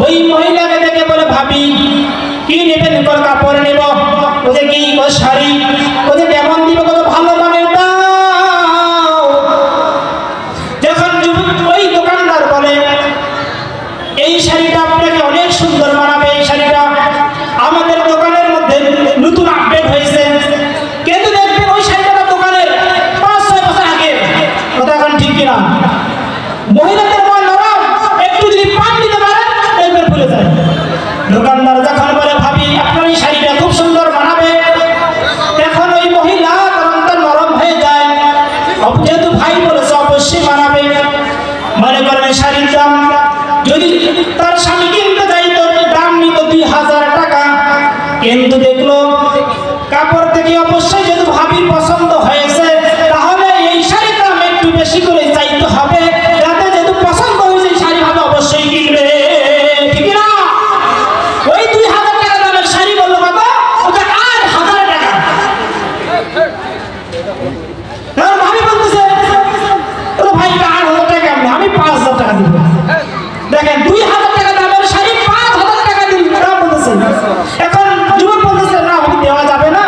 ওই মহিলাকে দেখে বলে, ভাবি, কি নেবেন? কত কাপড় নেব। ওদের কি কত শাড়ি? ওদের কেমন দিব? কত ভালো মানের দাও। যখন ওই দোকানদার বলে, এই শাড়িটা আপনাকে অনেক সুন্দর মানাবে, এই শাড়িটা আমাদের দোকানের মধ্যে নতুন আপডেট হয়েছে। কিন্তু দেখবেন ওই শাড়িটা দোকানের পাঁচ ছয় বছর আগে। কথা এখন ঠিক কিনা? মহিলা ভাই বলেছে অবশ্যই মানাবে। মনে করেন শাড়ির দাম। যদি তার স্বামী কিনতে যাইত দাম নিত দুই হাজার টাকা। কিন্তু দেখল কাপড় থেকে অবশ্যই দেখেন, দুই হাজার টাকা দামের শাড়ি, পাঁচ হাজার টাকা দিন। দাম বলতেছে এখন যুবক বলতেছে না আমি দেওয়া যাবে না।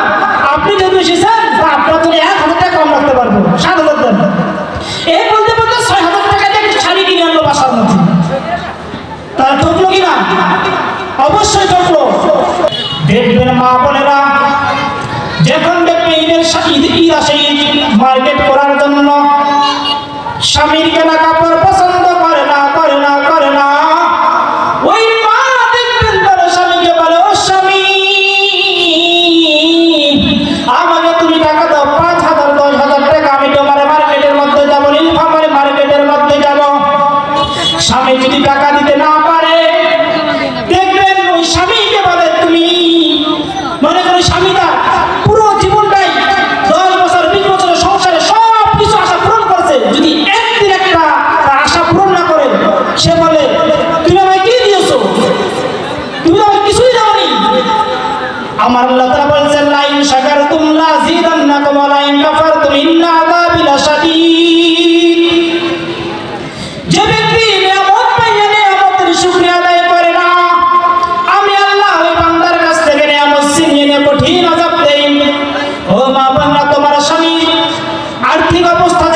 আপনি যেহেতু এসেছেন আপনার জন্য এক হাজার টাকা কম রাখতে পারব, সাত হাজার দেন। এই বলতে বলতে ছয় হাজার টাকা দিয়ে একটা শাড়ি কিনে আনলো বাসার মধ্যে। তারা ঠকলো কিনা? অবশ্যই ঠকলো। দেখবেন মা বোনেরা, যখন দেখবে ঈদের ঈদ ঈদ আসে মার্কেট করার জন্য স্বামীর কেনা কাপড় যদি টাকা দিতে না পারে। দেখবেন ওই স্বামীকে বলে, তুমি মনে করো স্বামীটা পুরো জীবনটাই, দশ বছর, বিশ বছরের সংসারে সব কিছু আশা পূরণ করেছে। যদি একদিন একটা আশা পূরণ না করে, সে বলে, তুমি আমায় কি দিয়েছ? তুমি আমায় কিছুই দাওনি। আমার লতা আল্লাহ তাআলা বলছেন, লাইন শাকারতুম লাযিদান্নাকুম তোমার লাইন কাফারতুম ইন্না আযাবি লাশাদীদ আর্থিক অবস্থা